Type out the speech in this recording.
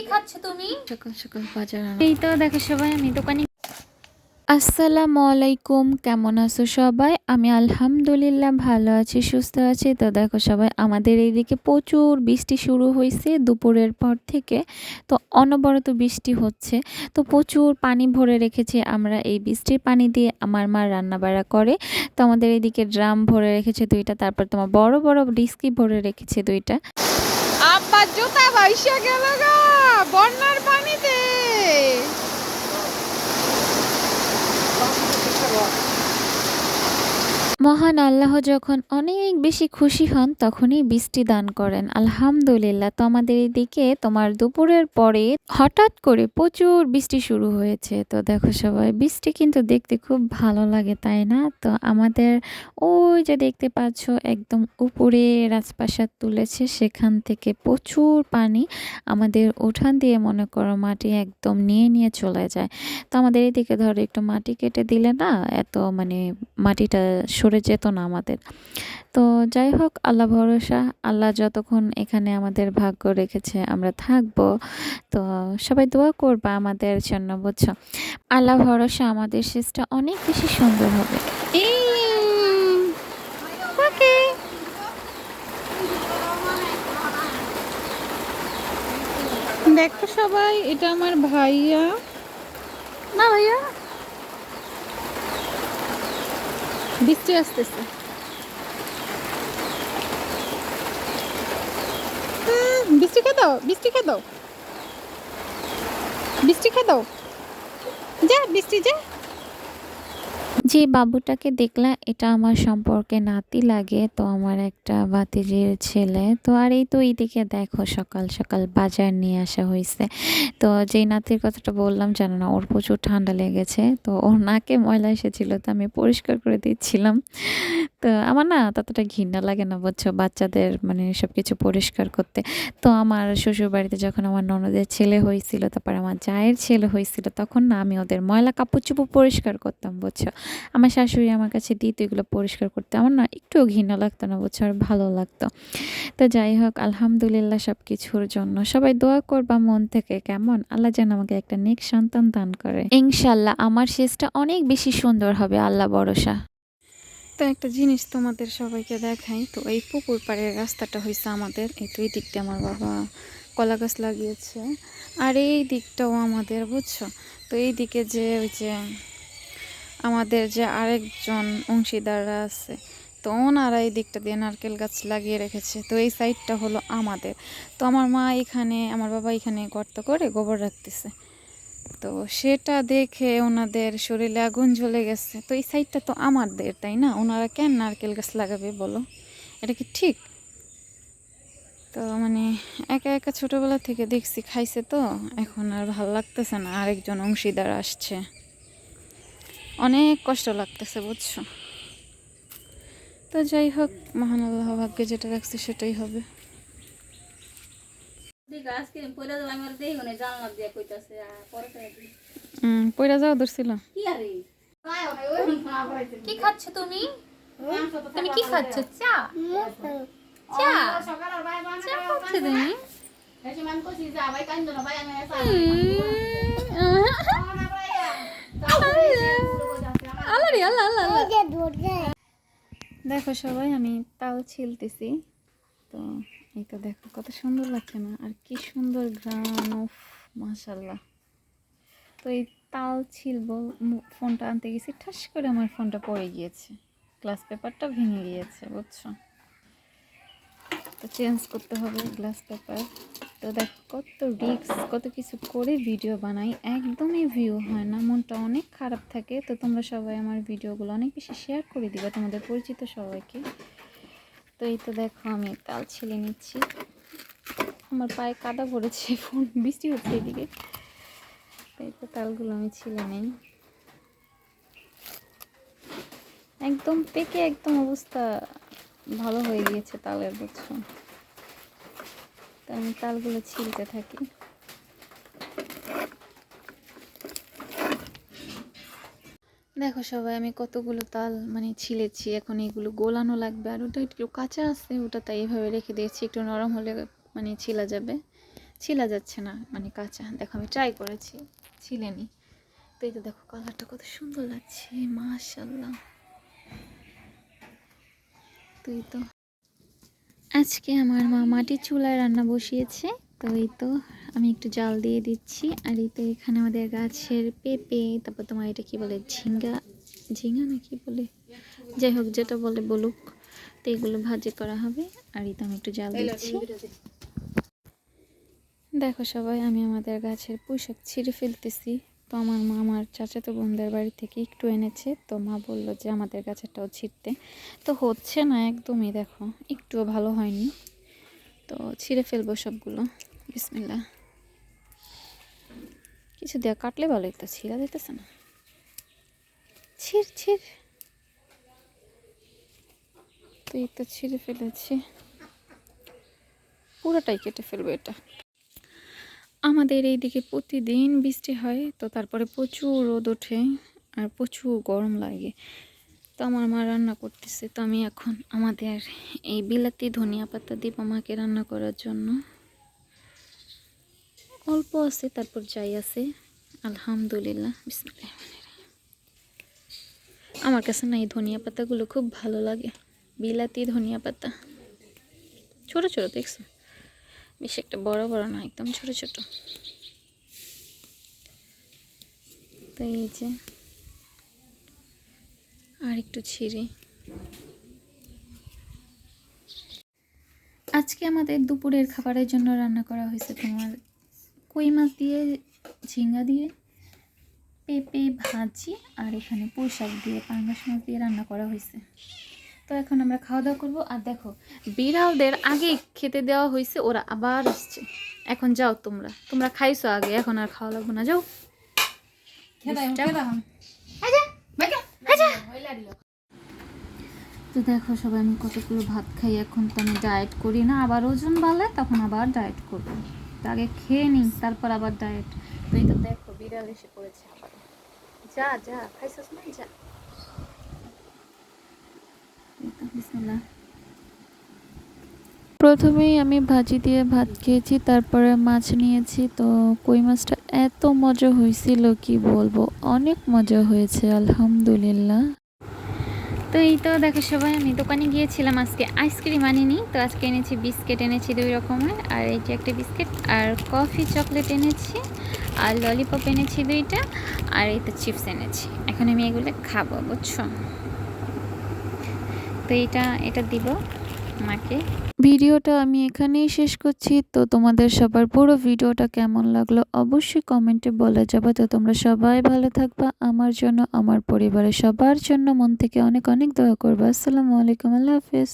কি খাচ্ছ তুমি? সকাল সকাল বাজার এই তো দেখো সবাই আমি দোকানে আসসালামু আলাইকুম কেমন আছো সবাই? আমি আলহামদুলিল্লাহ ভালো আছি সুস্থ আছি। তো দেখো সবাই আমাদের এইদিকে প্রচুর বৃষ্টি শুরু হয়েছে দুপুরের পর থেকে। তো অনবরত বৃষ্টি হচ্ছে। তো প্রচুর পানি ভরে রেখেছি আমরা এই বৃষ্টির পানি দিয়ে। আমার মা রান্নাবাড়া করে। তো আমাদের এইদিকে ড্রাম ভরে রেখেছে দুইটা তারপর তোমার বড় বড় ডিস্কি ভরে রেখেছে দুইটা। আব্বা জুতা গেল বন্যার পানিতে। মহান আল্লাহ যখন অনেক বেশি খুশি হন, তখনই বৃষ্টি দান করেন। আলহামদুলিল্লাহ, তো আমাদের এদিকে তোমার দুপুরের পরে হঠাৎ করে প্রচুর বৃষ্টি শুরু হয়েছে। তো দেখো সবাই, বৃষ্টি কিন্তু দেখতে খুব ভালো লাগে, তাই না? তো আমাদের ওই যে দেখতে পাচ্ছ, একদম উপরে রাজপ্রাসাদ তুলেছে, সেখান থেকে প্রচুর পানি আমাদের উঠান দিয়ে মনে করো মাটি একদম নিয়ে নিয়ে চলে যায়। তো আমাদের এদিকে ধরো একটু মাটি কেটে দিলে না, এত মানে মাটিটা সরে যেত না আমাদের। তো যাই হোক আল্লাহ ভরসা আল্লাহ যতক্ষণ এখানে আমাদের ভাগ্য রেখেছে আমরা থাকব। তো সবাই দোয়া করবা আমাদের জন্য বুঝছ? আল্লাহ ভরসা আমাদের শেষটা অনেক বেশি সুন্দর হবে। দেখো সবাই এটা আমার ভাইয়া। না ভাইয়া? বৃষ্টি আসতেছে। বৃষ্টি খেয়ে দাও বৃষ্টি খেয়ে দাও। বৃষ্টি খেয়ে দাও। যা বৃষ্টি যা। যে বাবুটাকে দেখলা এটা আমার সম্পর্কে নাতি লাগে, তো আমার একটা ভাতিজির ছেলে। তো আর এই তো এইদিকে দেখো, সকাল সকাল বাজার নিয়ে আসা হয়েছে তো যেই নাতির কথাটা বললাম, জানো না, ওর প্রচুর ঠান্ডা লেগেছে। তো ওর নাকে ময়লা এসেছিল, তো আমি পরিষ্কার করে দিচ্ছিলাম। তো আমার না ততটা ঘৃণা লাগে না, বুঝছ? বাচ্চাদের মানে সব কিছু পরিষ্কার করতে। তো আমার শ্বশুর বাড়িতে যখন আমার ননদের ছেলে হয়েছিল, তারপর আমার জায়ের ছেলে হয়েছিল, তখন না আমি ওদের ময়লা কাপড় চোপড় পরিষ্কার করতাম, বুঝছ? আমার শাশুড়ি আমার কাছে দিত এগুলো পরিষ্কার করতে। আমার না একটুও ঘৃণা লাগতো না, বুঝছ? আর ভালো লাগতো। তো যাই হোক, আলহামদুলিল্লাহ সব কিছুর জন্য সবাই দোয়া করবা মন থেকে, কেমন? আল্লাহ যেন আমাকে একটা নেক সন্তান দান করে। ইনশাল্লাহ, আমার শেষটা অনেক বেশি সুন্দর হবে, আল্লাহ ভরসা। তো একটা জিনিস তোমাদের সবাইকে দেখাই। তো এই পুকুর পাড়ের রাস্তাটা হয়েছে আমাদের। এই তো এই দিকটা আমার বাবা কলা গাছ লাগিয়েছে। আর এই দিকটাও আমাদের, বুঝছ? তো এই দিকে যে ওই যে আমাদের যে আরেকজন অংশীদাররা আছে, তো ওনারা এই দিকটা দিয়ে নারকেল গাছ লাগিয়ে রেখেছে। তো এই সাইডটা হলো আমাদের। তো আমার মা এখানে, আমার বাবা এখানে গর্ত করে গোবর রাখতেছে। তো সেটা দেখে ওনাদের শরীরে আগুন জ্বলে গেছে। তো এই সাইডটা তো আমাদের, তাই না? ওনারা কেন নারকেল গাছ লাগাবে বলো? এটা কি ঠিক? তো মানে একা একা ছোটবেলা থেকে দেখছি, খাইছে তো, এখন আর ভালো লাগতেছে না। আরেকজন অংশীদার আসছে। অনেক কষ্ট লাগতেছে, বুঝছ? তো যাই হোক, মহান আল্লাহ ভাগ্যে যেটা রাখছে সেটাই হবে। দিকে পয়লা যাব আমি আর দেখি জানলা দিয়ে কইতাছে পরে হুম পয়লা যাওয়া ধরছিল কি আরে? কি খাচ্ছ তুমি? তুমি কি খাচ্ছ? চা? চা? চা? খাচ্ছ তুমি? আল্লাহ আল্লাহ আল্লাহ। দেখো সবাই আমি তাল ছিলতেছি। তো এই তো দেখো, কত সুন্দর লাগছে না? আর কি সুন্দর গ্রাম উফ মাশাল্লাহ তো এই তাল ছিলবো মু- ফোনটা আনতে গেছি, ঠাস করে আমার ফোনটা পড়ে গিয়েছে। গ্লাস পেপারটা ভেঙে গিয়েছে, বুঝছ? তো চেঞ্জ করতে হবে গ্লাস পেপার। তো দেখো, কত রিক্স কত কিছু করে ভিডিও বানাই, একদমই ভিউ হয় না, মনটা অনেক খারাপ থাকে। তো তোমরা সবাই আমার ভিডিওগুলো অনেক বেশি শেয়ার করে দিবে, তোমাদের পরিচিত সবাইকে। তো এই তো দেখো আমি তাল ছিলে নিচ্ছি। আমার পায়ে কাদা পড়েছে, ফোন, বৃষ্টি হচ্ছে এদিকে। এই তো তালগুলো আমি ছিলে নেই। একদম পেকে একদম অবস্থা ভালো হয়ে গিয়েছে তালের বুঝছ তো আমি তালগুলো ছিলতে থাকি। দেখো সবাই, আমি কতগুলো তাল মানে ছিলেছি, এখন এগুলো গোলানো লাগবে। আর ওটা একটু কাঁচা আছে, ওটা তাই এভাবে রেখে দিয়েছি, একটু নরম হলে মানে ছিলা যাবে। ছিলা যাচ্ছে না মানে কাঁচা। দেখো, আমি ট্রাই করেছি ছিলেনি তো এই তো দেখো কালারটা কত সুন্দর লাগছে মাশাল্লাহ তুই তো। আজকে আমার মা মাটির চুলায় রান্না বসিয়েছে। তো এই তো আমি একটু জাল দিয়ে দিচ্ছি। আর এই তো এখানে আমাদের গাছের পেঁপে তারপর তোমার এটা কি বলে ঝিঙ্গা ঝিঙ্গা না কি বলে? যাই হোক যেটা বলে বলুক। তো এগুলো ভাজি করা হবে। আর এই তো আমি একটু জাল দিচ্ছি। দেখো সবাই আমি আমাদের গাছের পোশাক ছিঁড়ে ফেলতেছি। তো আমার মা আমার চাচাতো বোনদের বাড়ি থেকে একটু এনেছে। তো মা বলল যে আমাদের গাছেরটাও ছিঁড়তে। তো হচ্ছে না একদমই দেখো একটুও ভালো হয়নি। তো ছিঁড়ে ফেলব সবগুলো। বিসমিল্লা কিছু দেওয়া কাটলে ভালো তো ছিঁড়া দিতেছে না। ছিঁড় ছিঁড়। তো এই তো ছিঁড়ে ফেলেছি। পুরোটাই কেটে ফেলব এটা। আমাদের এইদিকে প্রতিদিন বৃষ্টি হয়, তো তারপরে প্রচুর রোদ ওঠে আর প্রচুর গরম লাগে। তো আমার মা রান্না করতেছে, তো আমি এখন আমাদের এই বিলাতি ধনিয়া পাতা দিব মাকে রান্না করার জন্য। অল্প আছে, তারপর যাই আছে। আলহামদুলিল্লাহ আমার কাছে না এই ধনিয়া পাতাগুলো খুব ভালো লাগে। বিলাতি ধনিয়া পাতা। ছোট ছোট দেখছ? বেশ একটা বড় বড় না, একদম ছোট ছোট। তো এই যে, আর একটু ছিঁড়ে। আজকে আমাদের দুপুরের খাবারের জন্য রান্না করা হয়েছে তোমার কই মাছ দিয়ে ঝিঙ্গা দিয়ে পেঁপে ভাজি আর এখানে পোশাক দিয়ে পাঙ্গাস মাছ দিয়ে রান্না করা হয়েছে। তো এখন আমরা খাওয়া দাওয়া করব। আর দেখো বিড়ালদের আগে খেতে দেওয়া হয়েছে ওরা আবার আসছে। এখন যাও তোমরা। তোমরা খাইছো আগে এখন আর খাওয়া লাগবে না যাও। তো দেখো সবাই আমি কতগুলো ভাত খাই এখন তো আমি ডায়েট করি না। আবার ওজন বাড়লে তখন আবার ডায়েট করব। আগে খেয়ে নিই তারপর আবার ডায়েট তো এই তো দেখো, বিড়াল এসে পড়েছে আবার যা যা, খাইছিস না? যা। প্রথমেই আমি ভাজি দিয়ে ভাত খেয়েছি, তারপরে মাছ নিয়েছি। তো কই মাছটা এত মজা হয়েছিল কি বলব? অনেক মজা হয়েছে, আলহামদুলিল্লাহ। তো এই তো দেখো সবাই, আমি দোকানে গিয়েছিলাম আজকে আইসক্রিম আনিনি। তো আজকে এনেছি বিস্কিট, এনেছি দুই রকমের। আর এই যে একটা বিস্কিট আর কফি চকলেট এনেছি, আর ললিপপ এনেছি দুইটা, আর এই তো চিপস এনেছি। এখন আমি এগুলো খাব, বুঝছ? তো এটা এটা দিব। মাকে ভিডিওটা আমি এখানেই শেষ করছি। তো তোমাদের সবার পুরো ভিডিওটা কেমন লাগল অবশ্যই কমেন্টে বলে যাবে। তো তোমরা সবাই ভালো থাকবা। আমার জন্য, আমার পরিবারের সবার জন্য মন থেকে অনেক অনেক দয়া করবা। আসসালামু আলাইকুম। আল্লাহ হাফেজ।